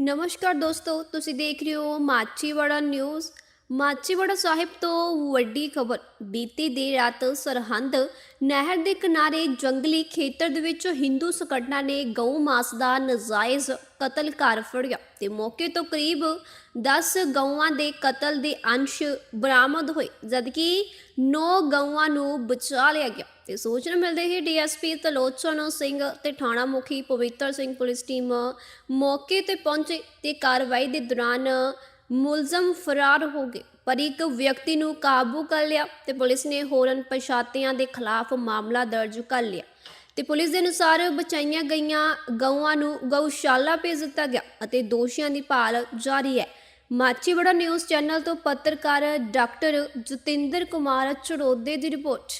ਨਮਸਕਾਰ ਦੋਸਤੋ ਤੁਸੀਂ ਦੇਖ ਰਹੇ ਹੋ ਮਾਚੀਵਾੜਾ ਨਿਊਜ਼ ਮਾਚੀਵਾੜਾ ਸਾਹਿਬ ਤੋਂ ਵੱਡੀ ਖਬਰ। ਬੀਤੀ ਦੇਰ ਰਾਤ ਸਰਹੰਦ ਨਹਿਰ ਦੇ ਕਿਨਾਰੇ ਜੰਗਲੀ ਖੇਤਰ ਦੇ ਵਿੱਚ ਹਿੰਦੂ ਸੰਗਠਨਾਂ ਨੇ ਗਊ ਮਾਸ ਦਾ ਨਜਾਇਜ਼ ਕਤਲ ਕਰ ਫੜਿਆ ਤੇ ਮੌਕੇ ਤੋਂ ਕਰੀਬ 10 ਗਊਆਂ ਦੇ ਕਤਲ ਦੇ ਅੰਸ਼ ਬਰਾਮਦ ਹੋਏ, ਜਦਕਿ 9 ਗਊਆਂ ਨੂੰ ਬਚਾ ਲਿਆ ਗਿਆ। ਤੇ ਸੂਚਨਾ ਮਿਲਦੇ ਹੀ ਡੀਐਸਪੀ ਤਲੋਚਨ ਸਿੰਘ ਤੇ ਥਾਣਾ ਮੁਖੀ ਪਵਿੱਤਰ ਸਿੰਘ ਪੁਲਿਸ ਟੀਮ ਮੌਕੇ ਤੇ ਪਹੁੰਚੇ ਤੇ ਕਾਰਵਾਈ ਦੇ ਦੌਰਾਨ ਮੁਲਜ਼ਮ ਫਰਾਰ ਹੋ ਗਏ। ਪਰ ਇੱਕ ਵਿਅਕਤੀ ਨੂੰ ਕਾਬੂ ਕਰ ਲਿਆ ਤੇ ਪੁਲਿਸ ਨੇ ਹੋਰਨ ਪਛਾਤਿਆਂ ਦੇ ਖਿਲਾਫ ਮਾਮਲਾ ਦਰਜ ਕਰ ਲਿਆ। ਤੇ ਪੁਲਿਸ ਦੇ ਅਨੁਸਾਰ ਬਚਾਈਆਂ ਗਈਆਂ ਗਊਆਂ ਨੂੰ ਗਊਸ਼ਾਲਾ ਭੇਜ ਦਿੱਤਾ ਗਿਆ ਅਤੇ ਦੋਸ਼ੀਆਂ ਦੀ ਭਾਲ ਜਾਰੀ ਹੈ। ਮਾਚੀਵਾੜਾ ਨਿਊਜ਼ ਚੈਨਲ ਤੋਂ ਪੱਤਰਕਾਰ ਡਾਕਟਰ ਜਤਿੰਦਰ ਕੁਮਾਰ ਚੜੋਦੇ ਦੀ ਰਿਪੋਰਟ।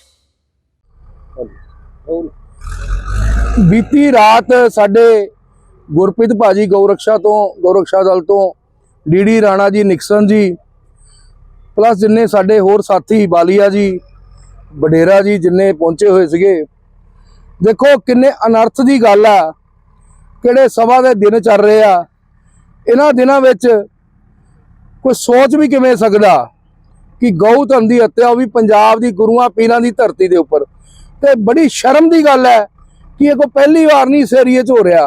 ਬੀਤੀ ਰਾਤ ਸਾਡੇ ਗੁਰਪ੍ਰੀਤ ਭਾਜੀ ਗૌਰਕਸ਼ਾ ਤੋਂ ਗੌਰਕਸ਼ਾ ਦਲ ਤੋਂ ਡੀਡੀ ਰਾਣਾ ਜੀ, ਨਿਕਸਨ ਜੀ, ਪਲੱਸ ਜਿੰਨੇ ਸਾਡੇ ਹੋਰ ਸਾਥੀ ਬਾਲੀਆ ਜੀ, ਵਡੇਰਾ ਜੀ ਜਿੰਨੇ ਪਹੁੰਚੇ ਹੋਏ ਸੀਗੇ, ਦੇਖੋ ਕਿੰਨੇ ਅਨਰਥ ਦੀ ਗੱਲ ਆ, ਕਿਹੜੇ ਸਭਾ ਦੇ ਦਿਨ ਚੱਲ ਰਹੇ ਆ, ਇਹਨਾਂ ਦਿਨਾਂ ਵਿੱਚ ਕੋਈ ਸੋਚ ਵੀ ਕਿਵੇਂ ਸਕਦਾ ਕਿ ਗਊ ਧਨ ਦੀ ਹੱਤਿਆ ਉਹ ਵੀ ਪੰਜਾਬ ਦੀ ਗੁਰੂਆਂ ਪੀਰਾਂ ਦੀ ਧਰਤੀ ਦੇ ਉੱਪਰ? ਤੇ ਬੜੀ ਸ਼ਰਮ ਦੀ ਗੱਲ ਹੈ ਕਿ ਇਹ ਕੋਈ ਪਹਿਲੀ ਵਾਰ ਨਹੀਂ ਇਸ ਏਰੀਏ 'ਚ ਹੋ ਰਿਹਾ।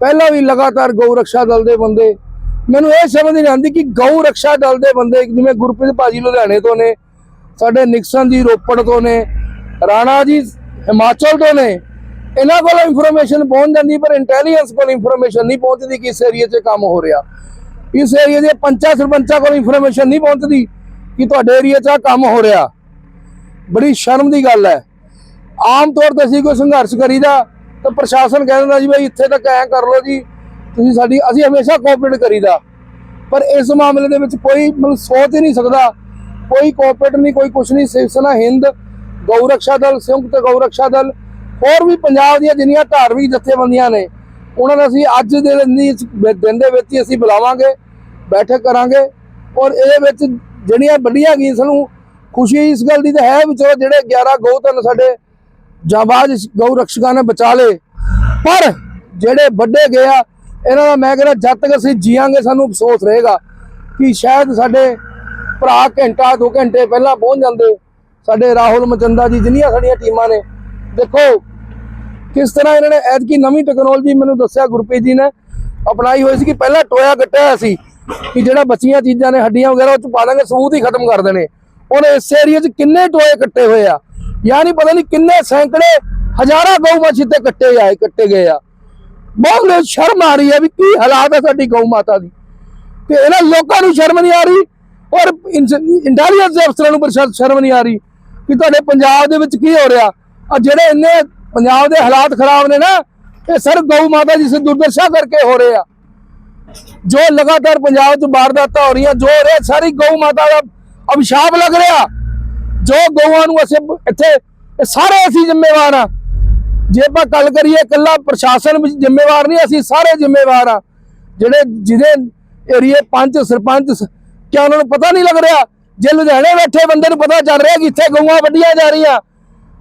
ਪਹਿਲਾਂ ਵੀ ਲਗਾਤਾਰ ਗਊ ਰੱਖਿਆ ਦਲ ਦੇ ਬੰਦੇ ਮੈਨੂੰ ਇਹ ਸਮਝ ਨਹੀਂ ਆਉਂਦੀ ਕਿ ਗਊ ਰੱਖਿਆ ਦਲ ਦੇ ਬੰਦੇ ਜਿਵੇਂ ਗੁਰਪ੍ਰੀਤ ਭਾਜੀ ਲੁਧਿਆਣੇ ਤੋਂ ਨੇ, ਸਾਡੇ ਨਿਕਸਨ ਜੀ ਰੋਪੜ ਤੋਂ ਨੇ, ਰਾਣਾ ਜੀ ਹਿਮਾਚਲ ਤੋਂ ਨੇ, ਇਹਨਾਂ ਕੋਲ ਇਨਫੋਰਮੇਸ਼ਨ ਪਹੁੰਚ ਜਾਂਦੀ, ਪਰ ਇੰਟੈਲੀਜੈਂਸ ਕੋਲ ਇਨਫੋਰਮੇਸ਼ਨ ਨਹੀਂ ਪਹੁੰਚਦੀ ਕਿ ਇਸ ਏਰੀਏ 'ਚ ਕੰਮ ਹੋ ਰਿਹਾ। ਇਸ ਏਰੀਏ ਦੇ ਪੰਚਾਂ ਸਰਪੰਚਾਂ ਕੋਲ ਇਨਫੋਰਮੇਸ਼ਨ ਨਹੀਂ ਪਹੁੰਚਦੀ ਕਿ ਤੁਹਾਡੇ ਏਰੀਏ 'ਚ ਆਹ ਕੰਮ ਹੋ ਰਿਹਾ। ਬੜੀ ਸ਼ਰਮ ਦੀ ਗੱਲ ਹੈ। ਆਮ ਤੌਰ ਤੇ ਅਸੀਂ ਕੋਈ ਸੰਘਰਸ਼ ਕਰੀਦਾ ਤਾਂ ਪ੍ਰਸ਼ਾਸਨ ਕਹਿ ਦਿੰਦਾ ਜੀ, ਬਈ ਇੱਥੇ ਤੱਕ ਐ ਕਰ ਲਓ ਜੀ। ਤੁਸੀਂ ਸਾਡੀ ਅਸੀਂ ਹਮੇਸ਼ਾ ਕੋਆਪਰੇਟ ਕਰੀਦਾ। ਪਰ ਇਸ ਮਾਮਲੇ ਦੇ ਵਿੱਚ ਕੋਈ ਮਤਲਬ ਸੋਚ ਹੀ ਨਹੀਂ ਸਕਦਾ। ਕੋਈ ਕੋਆਪਰੇਟ ਨਹੀਂ, ਕੋਈ ਕੁਛ ਨਹੀਂ। ਸਿਵ ਹਿੰਦ, ਗਊ ਰੱਖਿਆ ਦਲ ਸੰਯੁਕਤ ਗਊ ਰੱਖਿਆ ਦਲ, ਹੋਰ ਵੀ ਪੰਜਾਬ ਦੀਆਂ ਜਿੰਨੀਆਂ ਧਾਰਮਿਕ ਜਥੇਬੰਦੀਆਂ ਨੇ, ਉਹਨਾਂ ਨੂੰ ਅਸੀਂ ਅੱਜ ਦੇ ਦਿਨ ਦੇ ਵਿੱਚ ਹੀ ਅਸੀਂ ਬੁਲਾਵਾਂਗੇ, ਬੈਠਕ ਕਰਾਂਗੇ। ਔਰ ਇਹਦੇ ਵਿੱਚ ਜਿਹੜੀਆਂ ਵੱਡੀਆਂ ਗਈਆਂ ਸਾਨੂੰ ਖੁਸ਼ੀ ਇਸ ਗੱਲ ਦੀ ਤਾਂ ਹੈ ਵੀ ਚਲੋ ਜਿਹੜੇ 11 ਗਊ ਧਨ ਸਾਡੇ ਜਾਂਬਾਜ਼ ਗਊ ਰਕਸ਼ਕਾਂ ਨੇ ਬਚਾ ਲਏ, ਪਰ ਜਿਹੜੇ ਵੱਡੇ ਗਏ ਆ ਇਹਨਾਂ ਦਾ ਮੈਂ ਕਹਿੰਦਾ, ਜਦ ਤੱਕ ਅਸੀਂ ਜੀਵਾਂਗੇ ਸਾਨੂੰ ਅਫਸੋਸ ਰਹੇਗਾ ਕਿ ਸ਼ਾਇਦ ਸਾਡੇ ਭਰਾ ਘੰਟਾ, ਦੋ ਘੰਟੇ ਪਹਿਲਾਂ ਪਹੁੰਚ ਜਾਂਦੇ। ਸਾਡੇ ਰਾਹੁਲ ਮਚੰਦਾ ਜੀ, ਜਿੰਨੀਆਂ ਸਾਡੀਆਂ ਟੀਮਾਂ ਨੇ। ਦੇਖੋ, ਕਿਸ ਤਰ੍ਹਾਂ ਇਹਨਾਂ ਨੇ ਐਤਕੀ ਨਵੀਂ ਟੈਕਨੋਲੋਜੀ ਮੈਨੂੰ ਦੱਸਿਆ, ਗੁਰਪ੍ਰੀਤ ਜੀ ਨੇ। ਅਪਣਾਈ ਹੋਈ ਸੀ ਕਿ ਪਹਿਲਾਂ ਟੋਇਆ ਕੱਟਿਆ ਹੋਇਆ ਸੀ ਕਿ ਜਿਹੜਾ ਬਚੀਆਂ ਚੀਜ਼ਾਂ ਨੇ, ਹੱਡੀਆਂ ਵਗੈਰਾ, ਉਹ ਚ ਪਾ ਦਾਂਗੇ ਸਬੂਤ ਹੀ ਖਤਮ ਕਰ ਦੇਣੇ। ਹੁਣ ਇਸ ਏਰੀਏ 'ਚ ਕਿੰਨੇ ਟੋਏ ਕੱਟੇ ਹੋਏ ਆ? ਯਾਨੀ ਪਤਾ ਨਹੀਂ ਕਿੰਨੇ ਸੈਂਕੜੇ, ਹਜ਼ਾਰਾਂ ਗਊ ਮੱਛੀ ਤੇ ਕੱਟੇ ਆਏ ਕੱਟੇ ਗਏ ਆ। ਬਹੁਤ ਲੋਕ ਸ਼ਰਮ ਆ ਰਹੀ ਹੈ ਵੀ ਕੀ ਹਾਲਾਤ ਹੈ ਸਾਡੀ ਗਊ ਮਾਤਾ ਦੀ। ਤੇ ਇਹਨਾਂ ਲੋਕਾਂ ਨੂੰ ਸ਼ਰਮ ਨਹੀਂ ਆ ਰਹੀ ਔਰ ਇੰਟੈਲੀਜੈਂਸ ਅਫਸਰਾਂ ਨੂੰ ਸ਼ਰਮ ਨਹੀਂ ਆ ਰਹੀ ਕਿ ਤੁਹਾਡੇ ਪੰਜਾਬ ਦੇ ਵਿੱਚ ਕੀ ਹੋ ਰਿਹਾ। ਆ ਜਿਹੜੇ ਇੰਨੇ ਪੰਜਾਬ ਦੇ ਹਾਲਾਤ ਖਰਾਬ ਨੇ ਨਾ, ਇਹ ਸਰ ਗਊ ਮਾਤਾ ਜੀ ਸੇ ਦੁਰਦਸ਼ਾ ਕਰਕੇ ਹੋ ਰਹੇ ਆ। ਜੋ ਲਗਾਤਾਰ ਪੰਜਾਬ 'ਚ ਵਾਰਦਾਤਾਂ ਹੋ ਰਹੀਆਂ, ਜੋ ਹੋ ਸਾਰੀ ਗਊ ਮਾਤਾ ਦਾ ਅਭਿਸ਼ਾਪ ਲੱਗ ਰਿਹਾ, ਜੋ ਗਊਆਂ ਨੂੰ ਅਸੀਂ ਇੱਥੇ ਸਾਰੇ ਅਸੀਂ ਜ਼ਿੰਮੇਵਾਰ ਆ। ਜੇ ਆਪਾਂ ਗੱਲ ਕਰੀਏ ਇਕੱਲਾ ਪ੍ਰਸ਼ਾਸਨ ਵਿੱਚ ਜ਼ਿੰਮੇਵਾਰ ਨਹੀਂ, ਅਸੀਂ ਸਾਰੇ ਜ਼ਿੰਮੇਵਾਰ ਆ। ਜਿਹੜੇ ਜਿਹਦੇ ਏਰੀਏ ਪੰਚ ਸਰਪੰਚ ਕਿਆ ਉਹਨਾਂ ਨੂੰ ਪਤਾ ਨਹੀਂ ਲੱਗ ਰਿਹਾ? ਜੇ ਲੁਧਿਆਣੇ ਬੈਠੇ ਬੰਦੇ ਨੂੰ ਪਤਾ ਚੱਲ ਰਿਹਾ ਕਿ ਇੱਥੇ ਗਊਆਂ ਵੱਡੀਆਂ ਜਾ ਰਹੀਆਂ।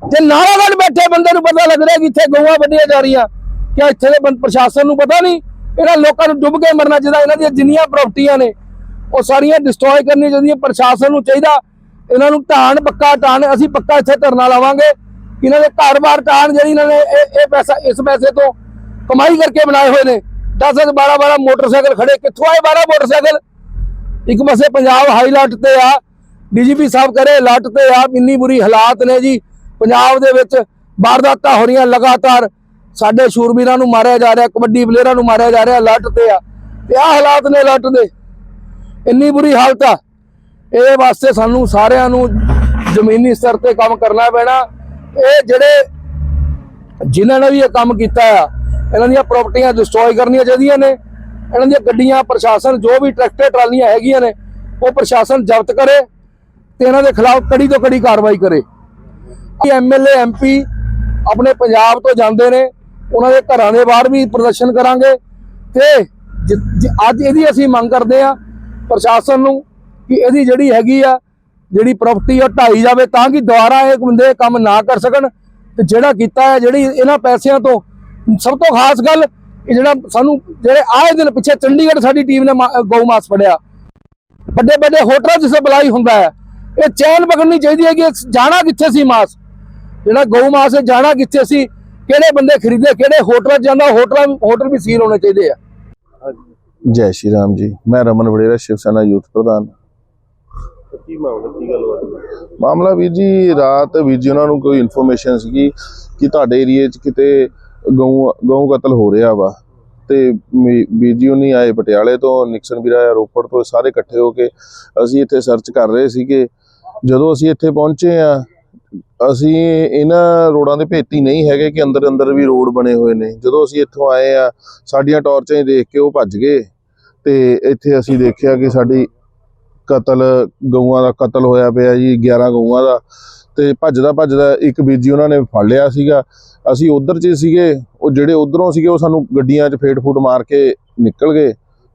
ਤੇ ਨਾਰਾਗੜ੍ਹ ਬੈਠੇ ਬੰਦੇ ਨੂੰ ਪਤਾ ਲੱਗ ਰਿਹਾ ਕਿ ਇੱਥੇ ਗਊਆਂ ਵੱਡੀਆਂ ਜਾ ਰਹੀਆਂ। ਕਿਆ ਇੱਥੇ ਦੇ ਬੰਦ ਪ੍ਰਸ਼ਾਸਨ ਨੂੰ ਪਤਾ ਨਹੀਂ? ਇਹਨਾਂ ਲੋਕਾਂ ਨੂੰ ਡੁੱਬ ਕੇ ਮਰਨਾ ਚਾਹੀਦਾ, ਇਹਨਾਂ ਦੀਆਂ ਜਿੰਨੀਆਂ ਪ੍ਰਾਪਰਟੀਆਂ ਨੇ, ਉਹ ਸਾਰੀਆਂ ਡਿਸਟਰੋਏ ਕਰਨੀਆਂ ਚਾਹੀਦੀਆਂ। ਪ੍ਰਸ਼ਾਸਨ ਨੂੰ ਚਾਹੀਦਾ, ਇਹਨਾਂ ਨੂੰ ਢਾਣ, ਪੱਕਾ ਢਾਣ, ਅਸੀਂ ਪੱਕਾ ਇੱਥੇ ਧਰਨਾ ਲਾਵਾਂਗੇ। ਇਹਨਾਂ ਦੇ ਘਰ-ਬਾਰ ਢਾਣ ਜਿਹੜੀ ਇਹਨਾਂ ਨੇ ਇਹ ਪੈਸਾ ਇਸ ਪੈਸੇ ਤੋਂ ਕਮਾਈ ਕਰਕੇ ਬਣਾਏ ਹੋਏ ਨੇ। 10 10 12 12 ਮੋਟਰਸਾਈਕਲ ਖੜੇ। ਕਿੱਥੋਂ ਆਏ 12 ਮੋਟਰਸਾਈਕਲ? ਇੱਕ ਪਾਸੇ ਪੰਜਾਬ ਹਾਈ ਅਲਰਟ ਤੇ ਆ, ਡੀਜੀਪੀ ਸਾਹਿਬ ਕਰੇ ਅਲਰਟ ਤੇ ਆ, ਇੰਨੀ ਬੁਰੀ ਹਾਲਾਤ ਨੇ ਜੀ। ਪੰਜਾਬ ਦੇ ਵਿੱਚ ਵਾਰਦਾਤਾਂ ਹੋ ਰਹੀਆਂ ਲਗਾਤਾਰ। ਸਾਡੇ ਸ਼ੂਰਬੀਰਾਂ ਨੂੰ ਮਾਰਿਆ ਜਾ ਰਿਹਾ, ਕਬੱਡੀ ਪਲੇਅਰਾਂ ਨੂੰ ਮਾਰਿਆ ਜਾ ਰਿਹਾ ਅਲਰਟ ਤੇ ਆ। ਤੇ ਆ ਹਾਲਾਤ ਨੇ ਅਲਰਟ ਦੇ। ਇੰਨੀ ਬੁਰੀ ਹਾਲਤ ਆ। ਇਹ ਵਾਸਤੇ ਸਾਨੂੰ ਸਾਰਿਆਂ ਨੂੰ ਜ਼ਮੀਨੀ ਸਤਰ ਤੇ ਕੰਮ ਕਰਨਾ ਪੈਣਾ। ਇਹ ਜਿਹੜੇ ਜਿਨ੍ਹਾਂ ਨੇ ਵੀ ਇਹ ਕੰਮ ਕੀਤਾ ਆ, ਇਹਨਾਂ ਦੀਆਂ ਪ੍ਰਾਪਰਟੀਆਂ ਡਿਸਟਰੋਏ ਕਰਨੀਆਂ ਚਾਹੀਦੀਆਂ ਨੇ। ਇਹਨਾਂ ਦੀਆਂ ਗੱਡੀਆਂ, ਪ੍ਰਸ਼ਾਸਨ, ਜੋ ਵੀ ਟਰੈਕਟਰ ਟਰਾਲੀਆਂ ਹੈਗੀਆਂ ਨੇ, ਉਹ ਪ੍ਰਸ਼ਾਸਨ ਜ਼ਬਤ ਕਰੇ ਤੇ ਇਹਨਾਂ ਦੇ ਖਿਲਾਫ ਕੜੀ ਤੋਂ ਕੜੀ ਕਾਰਵਾਈ ਕਰੇ। ਐਮਐਲਏ ਐਮਪੀ ਆਪਣੇ ਪੰਜਾਬ ਤੋਂ ਜਾਂਦੇ ਨੇ, ਉਹਨਾਂ ਦੇ ਘਰਾਂ ਦੇ ਬਾਹਰ ਵੀ ਪ੍ਰਦਰਸ਼ਨ ਕਰਾਂਗੇ ਤੇ ਜ- ਅੱਜ ਇਹਦੀ ਅਸੀਂ ਮੰਗ ਕਰਦੇ ਆ ਪ੍ਰਸ਼ਾਸਨ ਨੂੰ ਕਿ ਇਹਦੀ ਜਿਹੜੀ ਹੈਗੀ ਆ ਜਿਹੜੀ ਪ੍ਰਾਪਰਟੀ ਉਹ ਢਾਈ ਜਾਵੇ ਤਾਂ ਕਿ ਦੁਬਾਰਾ ਇਹ ਬੰਦੇ ਕੰਮ ਨਾ ਕਰ ਸਕਣ। ਤੇ ਜਿਹੜਾ ਕੀਤਾ ਹੈ, ਜਿਹੜੀ ਇਹਨਾਂ ਪੈਸਿਆਂ ਤੋਂ, ਸਭ ਤੋਂ ਖਾਸ ਗੱਲ, ਇਹ ਜਿਹੜਾ ਸਾਨੂੰ ਜਿਹੜੇ ਆਏ ਦਿਨ ਪਿੱਛੇ ਚੰਡੀਗੜ੍ਹ ਸਾਡੀ ਟੀਮ ਨੇ ਗਊ ਮਾਸ ਫੜਿਆ। ਵੱਡੇ ਵੱਡੇ ਹੋਟਲਾਂ ਜਿਸੇ ਬੁਲਾਈ ਹੁੰਦਾ ਹੈ। ਇਹ ਚੈਨ ਪਕੜਨੀ ਚਾਹੀਦੀ ਹੈ ਕਿ ਜਾਣਾ ਕਿੱਥੇ ਸੀ ਮਾਸ? ਜਿਹੜਾ ਗਊ ਮਾਸ ਹੈ, ਜਾਣਾ ਕਿੱਥੇ ਸੀ? ਕਿਹੜੇ ਬੰਦੇ ਖਰੀਦੇ, ਕਿਹੜੇ ਹੋਟਲਾਂ 'ਚ ਜਾਂਦਾ, ਹੋਟਲਾਂ, ਹੋਟਲ ਵੀ ਸੀਲ ਹੋਣੇ ਚਾਹੀਦੇ ਆ। ਜੈ ਸ਼੍ਰੀ ਰਾਮ ਜੀ। ਮੈਂ ਰਮਨ ਵੜੇਰਾ, ਸ਼ਿਵ ਸੈਨਾ ਯੂਥ ਪ੍ਰਧਾਨ। ਕੀ ਮਾਮਲਾ, ਕੀ ਗੱਲਬਾਤ? ਮਾਮਲਾ ਵੀਰ ਜੀ, ਰਾਤ ਵੀਰ ਜੀ ਉਹਨਾਂ ਨੂੰ ਕੋਈ ਇਨਫੋਰਮੇਸ਼ਨ ਸੀਗੀ ਕਿ ਤੁਹਾਡੇ ਏਰੀਏ 'ਚ ਕਿਤੇ ਗਊ ਗਊ ਕਤਲ ਹੋ ਰਿਹਾ ਵਾ। ਤੇ ਮੀ- ਉਹਨੀ ਆਏ ਪਟਿਆਲੇ ਤੋਂ, ਨਿਕਸਨ ਵੀਰ ਰੋਪੜ ਤੋਂ ਸਾਰੇ ਇਕੱਠੇ ਹੋ ਕੇ ਅਸੀਂ ਇੱਥੇ ਸਰਚ ਕਰ ਰਹੇ ਸੀਗੇ। ਜਦੋਂ ਅਸੀਂ ਇੱਥੇ ਪਹੁੰਚੇ ਆ, ਅਸੀਂ ਇਹਨਾਂ ਰੋਡਾਂ ਦੇ ਭੇਤੀ ਨਹੀਂ ਹੈਗੇ ਕਿ ਅੰਦਰ ਅੰਦਰ ਵੀ ਰੋਡ ਬਣੇ ਹੋਏ ਨੇ। ਜਦੋਂ ਅਸੀਂ ਇੱਥੋਂ ਆਏ ਆ, ਸਾਡੀਆਂ ਟਾਰਚਾਂ ਹੀ ਦੇਖ ਕੇ ਉਹ ਭੱਜ ਗਏ। ਤੇ ਇੱਥੇ ਅਸੀਂ ਦੇਖਿਆ ਕਿ ਸਾਡੀ ਕਤਲ, ਗਊਆਂ ਦਾ ਕਤਲ ਹੋਇਆ ਪਿਆ ਜੀ 11 ਗਊਆਂ ਦਾ ਤੇ ਭੱਜਦਾ ਭੱਜਦਾ ਇੱਕ ਬੀਜੀ ਉਹਨਾਂ ਨੇ ਫੜ ਲਿਆ ਸੀਗਾ। ਅਸੀਂ ਉਧਰ 'ਚ ਸੀਗੇ, ਉਹ ਜਿਹੜੇ ਉਧਰੋਂ ਸੀਗੇ, ਉਹ ਸਾਨੂੰ ਗੱਡੀਆਂ 'ਚ ਫੇਟ ਫੂਟ ਮਾਰ ਕੇ ਨਿਕਲ ਗਏ।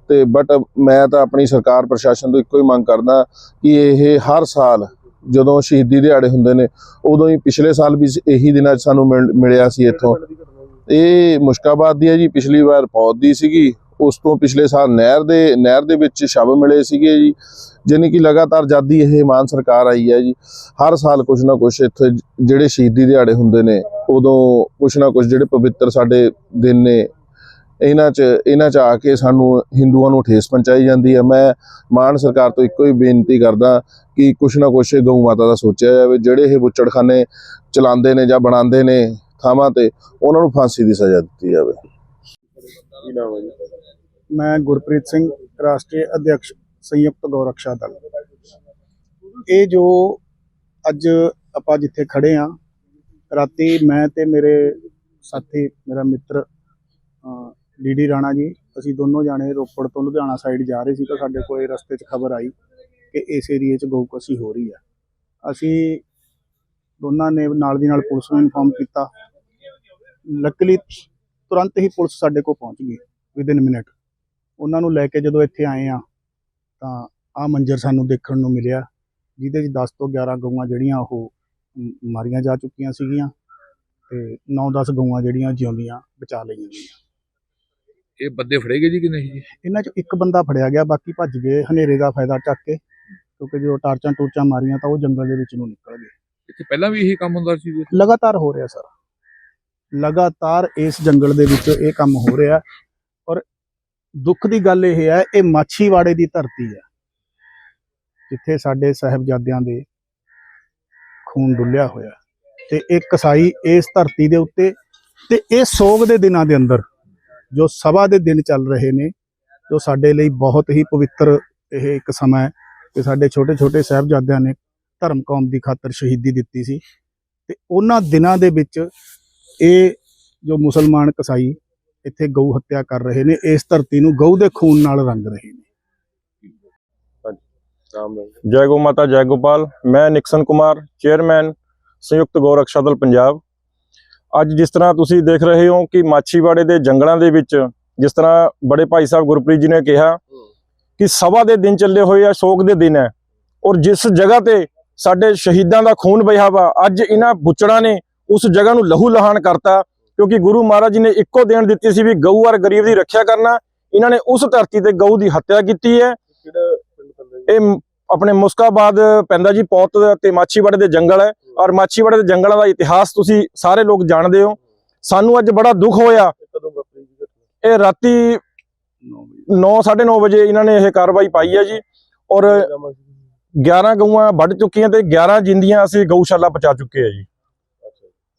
ਤੇ ਬਟ ਮੈਂ ਤਾਂ ਆਪਣੀ ਸਰਕਾਰ, ਪ੍ਰਸ਼ਾਸਨ ਤੋਂ ਇੱਕੋ ਹੀ ਮੰਗ ਕਰਦਾ ਕਿ ਇਹ ਹਰ ਸਾਲ ਜਦੋਂ ਸ਼ਹੀਦੀ ਦਿਹਾੜੇ ਹੁੰਦੇ ਨੇ, ਉਦੋਂ ਹੀ ਪਿਛਲੇ ਸਾਲ ਵੀ ਇਹੀ ਦਿਨਾਂ 'ਚ ਸਾਨੂੰ ਮਿਲ- ਮਿਲਿਆ ਸੀ ਇੱਥੋਂ। ਇਹ ਮੁਸ਼ਕਾਬਾਦ ਦੀ ਹੈ ਜੀ, ਪਿਛਲੀ ਵਾਰ ਫੌਜ ਦੀ ਸੀਗੀ। ਉਸ ਤੋਂ ਪਿਛਲੇ ਸਾਲ ਨਹਿਰ ਦੇ ਨਹਿਰ ਦੇ ਵਿੱਚ ਸ਼ਬ ਮਿਲੇ ਸੀਗੇ ਜੀ, ਜਾਣੀ ਕਿ ਲਗਾਤਾਰ ਜਦ ਇਹ ਮਾਨ ਸਰਕਾਰ ਆਈ ਹੈ ਜੀ, ਹਰ ਸਾਲ ਕੁਝ ਨਾ ਕੁਝ ਇੱਥੇ ਜਿਹੜੇ ਸ਼ਹੀਦੀ ਦਿਹਾੜੇ ਹੁੰਦੇ ਨੇ, ਉਦੋਂ ਕੁਝ ਨਾ ਕੁਝ ਜਿਹੜੇ ਪਵਿੱਤਰ ਸਾਡੇ ਦਿਨ ਨੇ, ਇਹਨਾਂ 'ਚ ਇਹਨਾਂ 'ਚ ਆ ਕੇ ਸਾਨੂੰ ਹਿੰਦੂਆਂ ਨੂੰ ਠੇਸ ਪਹੁੰਚਾਈ ਜਾਂਦੀ ਹੈ। ਮੈਂ ਮਾਨ ਸਰਕਾਰ ਤੋਂ ਇੱਕੋ ਹੀ ਬੇਨਤੀ ਕਰਦਾ ਕਿ ਕੁਛ ਨਾ ਕੁਛ ਗਊ ਮਾਤਾ ਦਾ ਸੋਚਿਆ ਜਾਵੇ, ਜਿਹੜੇ ਇਹ ਬੁੱਚੜਖਾਨੇ ਚਲਾਉਂਦੇ ਨੇ ਜਾਂ ਬਣਾਉਂਦੇ ਨੇ ਥਾਵਾਂ ਤੇ, ਉਹਨਾਂ ਨੂੰ ਫਾਂਸੀ ਦੀ ਸਜ਼ਾ ਦਿੱਤੀ ਜਾਵੇ। ਕੀ ਨਾਮ ਹੈ ਜੀ? ਮੈਂ ਗੁਰਪ੍ਰੀਤ ਸਿੰਘ, ਰਾਸ਼ਟਰੀ ਅਧਿਕਸ਼ ਸੰਯੁਕਤ ਗੌਰਕਸ਼ਾ ਦਲ। ਇਹ ਜੋ ਅੱਜ ਆਪਾਂ ਜਿੱਥੇ ਖੜੇ ਆ, ਰਾਤੀ ਮੈਂ ਤੇ ਮੇਰੇ ਸਾਥੀ, ਮੇਰਾ ਮਿੱਤਰ ਡੀਡੀ ਰਾਣਾ ਜੀ, ਅਸੀਂ ਦੋਨੋਂ ਜਾਣੇ ਰੋਪੜ ਤੋਂ ਲੁਧਿਆਣਾ ਸਾਈਡ ਜਾ ਰਹੇ ਸੀ ਤਾਂ ਸਾਡੇ ਕੋਲ ਇਹ ਰਸਤੇ 'ਚ ਖਬਰ ਆਈ ਕਿ ਇਸ ਏਰੀਏ 'ਚ ਗਊਕਸੀ ਹੋ ਰਹੀ ਹੈ ਅਸੀਂ ਦੋਨਾਂ ਨੇ ਨਾਲ ਦੀ ਨਾਲ ਪੁਲਿਸ ਨੂੰ ਇਨਫੋਰਮ ਕੀਤਾ। ਲੱਕਲੀ ਤੁਰੰਤ ਹੀ ਪੁਲਿਸ ਸਾਡੇ ਕੋਲ ਪਹੁੰਚ ਗਈ ਵਿਦਿਨ ਮਿੰਟ ਉਹਨਾਂ ਨੂੰ ਲੈ ਕੇ ਜਦੋਂ ਇੱਥੇ ਆਏ ਆ ਤਾਂ ਆ ਮੰਜ਼ਰ ਸਾਨੂੰ ਦੇਖਣ ਨੂੰ ਮਿਲਿਆ ਜਿਹਦੇ 'ਚ 10 ਤੋਂ 11 ਗਊਆਂ ਜਿਹੜੀਆਂ ਉਹ ਮਾਰੀਆਂ ਜਾ ਚੁੱਕੀਆਂ ਸੀਗੀਆਂ ਤੇ 9-10 ਗਊਆਂ ਜਿਹੜੀਆਂ ਜਿਉਂਦੀਆਂ ਬਚਾ ਲਈਆਂ ਗਈਆਂ। ਇਹ ਬੰਦੇ ਫੜੇਗੇ ਜੀ ਕਿ ਨਹੀਂ ਜੀ? ਇਹਨਾਂ 'ਚ ਇੱਕ ਬੰਦਾ ਫੜਿਆ ਗਿਆ ਬਾਕੀ ਭੱਜ ਗਏ ਹਨੇਰੇ ਦਾ ਫਾਇਦਾ ਚੱਕ ਕੇ ਕਿਉਂਕਿ ਜਦੋਂ ਟਾਰਚਾਂ ਟੂਰਚਾਂ ਮਾਰੀਆਂ ਤਾਂ ਉਹ ਜੰਗਲ ਦੇ ਵਿੱਚ ਨੂੰ ਨਿਕਲ ਗਏ। ਇੱਥੇ ਪਹਿਲਾਂ ਵੀ ਇਹੀ ਕੰਮ ਹੁੰਦਾ ਸੀ ਜੀ? ਲਗਾਤਾਰ ਹੋ ਰਿਹਾ ਸਰ। ਲਗਾਤਾਰ ਇਸ ਜੰਗਲ ਦੇ ਵਿੱਚ ਇਹ ਕੰਮ ਹੋ ਰਿਹਾ ਔਰ ਦੁੱਖ ਦੀ ਗੱਲ ਇਹ ਹੈ, ਇਹ ਮਾਛੀਵਾੜੇ ਦੀ ਧਰਤੀ ਹੈ। ਜਿੱਥੇ ਸਾਡੇ ਸਾਹਿਬਜ਼ਾਦਿਆਂ ਦੇ ਖੂਨ ਡੁੱਲਿਆ ਹੋਇਆ ਤੇ ਇਹ ਕਸਾਈ ਇਸ ਧਰਤੀ ਦੇ ਉੱਤੇ ਤੇ ਇਹ ਸੋਗ ਦੇ ਦਿਨਾਂ ਦੇ ਅੰਦਰ ਜੋ ਸਭਾ ਦੇ ਦਿਨ ਚੱਲ ਰਹੇ ਨੇ, ਜੋ ਸਾਡੇ ਲਈ ਬਹੁਤ ਹੀ ਪਵਿੱਤਰ ਇਹ ਇੱਕ ਸਮਾਂ ਹੈ ਕਿ ਸਾਡੇ ਛੋਟੇ ਛੋਟੇ ਸਾਹਿਬਜ਼ਾਦਿਆਂ ਨੇ ਧਰਮ ਕੌਮ ਦੀ ਖਾਤਰ ਸ਼ਹੀਦੀ ਦਿੱਤੀ ਸੀ। ਤੇ ਉਹਨਾਂ ਦਿਨਾਂ ਦੇ ਵਿੱਚ ਇਹ ਜੋ ਮੁਸਲਮਾਨ ਕਸਾਈ ਇੱਥੇ ਗਊ ਹੱਤਿਆ ਕਰ ਰਹੇ ਨੇ, ਇਸ ਧਰਤੀ ਨੂੰ ਗਊ ਦੇ ਖੂਨ ਨਾਲ ਰੰਗ ਰਹੇ ਨੇ। ਜੈ ਗੋ ਮਾਤਾ, ਜੈ ਗੋਪਾਲ। ਮੈਂ ਨਿਕਸਨ ਕੁਮਾਰ, ਚੇਅਰਮੈਨ, ਸੰਯੁਕਤ ਗੋਰਖਸ਼ਾ ਦਲ ਪੰਜਾਬ। ਅੱਜ ਜਿਸ ਤਰ੍ਹਾਂ ਤੁਸੀਂ ਦੇਖ ਰਹੇ ਹੋ ਕਿ ਮਾਛੀਵਾੜੇ ਦੇ ਜੰਗਲਾਂ ਦੇ ਵਿੱਚ, ਜਿਸ ਤਰ੍ਹਾਂ ਬੜੇ ਭਾਈ ਸਾਹਿਬ ਗੁਰਪ੍ਰੀਤ ਜੀ ਨੇ ਕਿਹਾ ਕਿ ਸਭਾ ਦੇ ਦਿਨ ਚੱਲੇ ਹੋਏ ਆ, ਸ਼ੋਕ ਦੇ ਦਿਨ ਹੈ। ਔਰ ਜਿਸ ਜਗ੍ਹਾ ਤੇ ਸਾਡੇ ਸ਼ਹੀਦਾਂ ਦਾ ਖੂਨ ਵਹਿਆ ਵਾ, ਅੱਜ ਇਹਨਾਂ ਬੁੱਚੜਾਂ ਨੇ ਉਸ ਜਗ੍ਹਾ ਨੂੰ ਲਹੂ ਲਹਾਨ ਕਰਤਾ ਕਿਉਂਕਿ ਗੁਰੂ ਮਹਾਰਾਜ ਜੀ ਨੇ ਇੱਕੋ ਦੇਣ ਦਿੱਤੀ ਸੀ ਵੀ ਗਊ ਔਰ ਗਰੀਬ ਦੀ ਰੱਖਿਆ ਕਰਨਾ। ਇਹਨਾਂ ਨੇ ਉਸ ਧਰਤੀ ਤੇ ਗਊ ਦੀ ਹੱਤਿਆ ਕੀਤੀ ਹੈ। ਇਹ ਆਪਣੇ ਮੁਸਕਾਬਾਦ ਪੈਂਦਾ ਜੀ ਪੌਤ ਤੇ ਮਾਛੀਵਾੜੇ ਦੇ ਜੰਗਲ ਹੈ। ਔਰ ਮਾਛੀਵਾੜੇ ਦੇ ਜੰਗਲਾਂ ਦਾ ਇਤਿਹਾਸ ਤੁਸੀਂ ਸਾਰੇ ਲੋਕ ਜਾਣਦੇ ਹੋ। ਸਾਨੂੰ ਅੱਜ ਬੜਾ ਦੁੱਖ ਹੋਇਆ। ਇਹ ਰਾਤੀ 9 9:30 ਵਜੇ ਇਹਨਾਂ ਨੇ ਇਹ ਕਾਰਵਾਈ ਪਾਈ ਹੈ ਜੀ। ਔਰ ਗਾਵਾਂ ਸੀ? 11 ਗਊਆਂ ਵੱਢ ਚੁੱਕੀਆਂ ਤੇ 11 ਜਿੰਦੀਆਂ ਅਸੀਂ ਗਊਸ਼ਾਲਾ ਪਹੁੰਚਾ ਚੁੱਕੇ ਆ ਜੀ।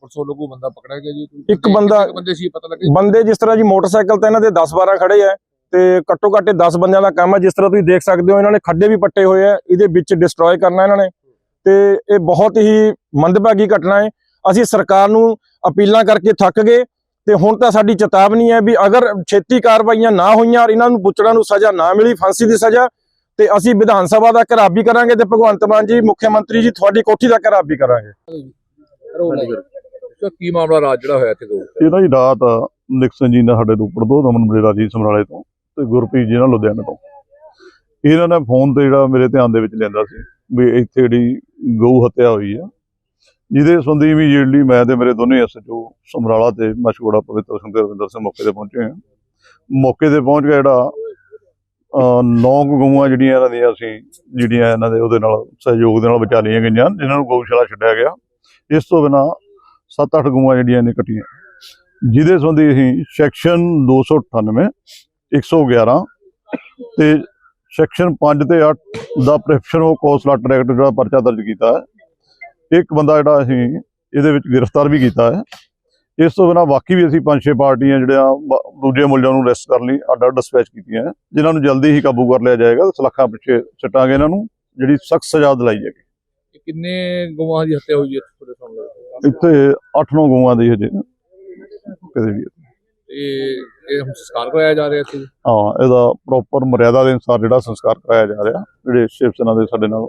ਪਰਸੋਂ ਲੋਕੋ ਬੰਦਾ ਪਕੜਿਆ ਗਿਆ ਜੀ? ਇੱਕ ਬੰਦਾ- ਬੰਦੇ ਸੀ ਪਤਾ ਲੱਗੇ ਬੰਦੇ ਜਿਸ ਤਰ੍ਹਾਂ ਜੀ ਮੋਟਰਸਾਈਕਲ ਤੇ ਇਹਨਾਂ ਦੇ 10 12 ਖੜੇ ਆ ਤੇ ਘੱਟੋ ਘੱਟ 10 ਬੰਦਿਆਂ ਦਾ ਕੰਮ ਹੈ ਜਿਸ ਤਰ੍ਹਾਂ ਤੁਸੀਂ ਦੇਖ ਸਕਦੇ ਹੋ ਇਹਨਾਂ ਨੇ ਖੱਡੇ ਵੀ ਪੱਟੇ ਹੋਏ ਆ ਇਹਦੇ ਵਿੱਚ ਡਿਸਟਰੋਏ ਕਰਨਾ ਇਹਨਾਂ ਨੇ। ਤੇ ਇਹ ਬਹੁਤ ਹੀ ਮੰਦਭਾਗੀ ਘਟਨਾ ਹੈ। ਅਸੀਂ ਸਰਕਾਰ ਨੂੰ ਅਪੀਲਾਂ ਕਰਕੇ ਥੱਕ ਗਏ ਤੇ ਹੁਣ ਤਾਂ ਸਾਡੀ ਚੇਤਾਵਨੀ ਹੈ ਵੀ ਅਗਰ ਛੇਤੀ ਕਾਰਵਾਈਆਂ ਨਾ ਹੋਈਆਂ ਔਰ ਇਹਨਾਂ ਨੂੰ ਬੁੱਚੜਾਂ ਨੂੰ ਸਜ਼ਾ ਨਾ ਮਿਲੀ ਫਾਂਸੀ ਦੀ ਸਜ਼ਾ ਤੇ ਅਸੀਂ ਵਿਧਾਨ ਸਭਾ ਦਾ ਘਰਾਬ ਵੀ ਕਰਾਂਗੇ ਤੇ ਭਗਵੰਤ ਮਾਨ ਜੀ ਮੁੱਖ ਮੰਤਰੀ ਜੀ ਤੁਹਾਡੀ ਕੋਠੀ ਦਾ ਘਰਾਬ ਵੀ ਕਰਾਂਗੇ। ਸਰ ਕੀ ਮਾਮਲਾ ਰਾਤ ਜਿਹੜਾ ਹੋਇਆ ਇੱਥੇ ਗਊ ਇਹ ਨਾ ਜੀ ਰਾਤ ਨਿਕਸਨ ਜੀ ਨੇ ਸਾਡੇ ਰੋਪੜ ਤੋਂ ਦਮਨ ਬਰੇਰਾ ਜੀ ਸਮਰਾਲੇ ਤੋਂ ਤੇ ਗੁਰਪ੍ਰੀਤ ਜੀ ਨਾਲ ਲੁਧਿਆਣੇ ਤੋਂ। ਇਹਨਾਂ ਨੇ ਫੋਨ ਤੇ ਜਿਹੜਾ ਮੇਰੇ ਧਿਆਨ ਦੇ ਵਿੱਚ ਲਿਆਂਦਾ ਸੀ ਵੀ ਇੱਥੇ ਜਿਹੜੀ ਗਊ ਹੱਤਿਆ ਹੋਈ ਆ, ਜਿਹਦੇ ਸੰਬੰਧੀ ਇਮੀਡੀਏਟਲੀ ਮੈਂ ਤੇ ਮੇਰੇ ਦੋਨੇ ਐਸਐਚਓ ਸਮਰਾਲਾ ਤੇ ਮਸ਼ਹੂਰਾ ਪਵਿੱਤਰ ਸਿੰਘ ਤੇ ਰਵਿੰਦਰ ਸਿੰਘ ਮੌਕੇ ਤੇ ਪਹੁੰਚੇ ਆ ਮੌਕੇ ਤੇ ਪਹੁੰਚ ਗਿਆ ਜਿਹੜਾ, ਅਹ, ਨੌ ਕੁ ਗਊਆਂ ਜਿਹੜੀਆਂ ਇਹਨਾਂ ਦੀਆਂ ਅਸੀਂ ਜਿਹੜੀਆਂ ਇਹਨਾਂ ਦੇ ਉਹਦੇ ਨਾਲ ਸਹਿਯੋਗ ਦੇ ਨਾਲ ਬਚਾ ਲਈਆਂ ਗਈਆਂ, ਜਿਨ੍ਹਾਂ ਨੂੰ ਗਊਸ਼ਾਲਾ ਛੱਡਿਆ ਗਿਆ। ਇਸ ਤੋਂ ਬਿਨਾ 7-8 ਗਊਆਂ ਜਿਹੜੀਆਂ ਨੇ ਕੱਟੀਆਂ। ਜਿਹਦੇ ਸੰਬੰਧੀ ਅਸੀਂ ਸੈਕਸ਼ਨ 298 111 ਤੇ ਸੈਕਸ਼ਨ 5 ਤੇ 8 ਦਾ ਪ੍ਰੈਫੈਸ਼ਨ ਆਫ ਕੋਸਟ ਲਾਟਰ ਐਕਟ ਜਿਹੜਾ ਪਰਚਾ ਦਰਜ ਕੀਤਾ ਹੈ। ਇੱਕ ਬੰਦਾ ਜਿਹੜਾ ਅਸੀਂ ਇਹਦੇ ਵਿੱਚ ਗ੍ਰਿਫਤਾਰ ਵੀ ਕੀਤਾ ਹੈ। ਇਸ ਤੋਂ ਬਿਨਾਂ ਬਾਕੀ ਵੀ ਅਸੀਂ ਪੰਜ ਛੇ ਪਾਰਟੀਆਂ ਜਿਹੜੀਆਂ ਦੂਜੇ ਮੁਲਜ਼ਮਾਂ ਨੂੰ ਅਰੈਸਟ ਕਰਨ ਲਈ ਅੱਡ ਅੱਡ ਡਿਸਪੈਚ ਕੀਤੀਆਂ ਹੈ, ਜਿਨ੍ਹਾਂ ਨੂੰ ਜਲਦੀ ਹੀ ਕਾਬੂ ਕਰ ਲਿਆ ਜਾਏਗਾ। ਸਲਾਖਾਂ ਪਿੱਛੇ ਸੱਟਾਂਗੇ ਇਹਨਾਂ ਨੂੰ ਜਿਹੜੀ ਸਖਤ ਸਜ਼ਾ ਦਿਲਾਈ ਜਾਏਗੀ। ਕਿੰਨੇ ਗਊਆਂ ਦੀ ਹੱਤਿਆ ਹੋਈ ਹੈ ਤੁਹਾਡੇ ਸਾਹਮਣੇ? ਇੱਥੇ 8-9 ਗਊਆਂ ਦੀ ਹਜੇ ਕਦੇ ਵੀ ਇਹ ਇਹ ਹੁਣ ਸੰਸਕਾਰ ਕਰਾਇਆ ਜਾ ਰਿਹਾ ਇੱਥੇ ਹਾਂ ਇਹਦਾ ਪ੍ਰੋਪਰ ਮਰਿਆਦਾ ਦੇ ਅਨੁਸਾਰ ਜਿਹੜਾ ਸੰਸਕਾਰ ਕਰਾਇਆ ਜਾ ਰਿਹਾ ਜਿਹੜੇ ਸ਼ਿਵ ਸੈਨਾ ਦੇ ਸਾਡੇ ਨਾਲ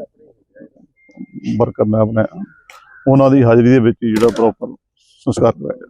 ਵਰਕਰ ਨੇ ਆਪਣੇ ਉਹਨਾਂ ਦੀ ਹਾਜ਼ਰੀ ਦੇ ਵਿੱਚ ਹੀ ਜਿਹੜਾ ਪ੍ਰੋਪਰ ਸੰਸਕਾਰ ਕਰਾਇਆ ਜਾ ਰਿਹਾ।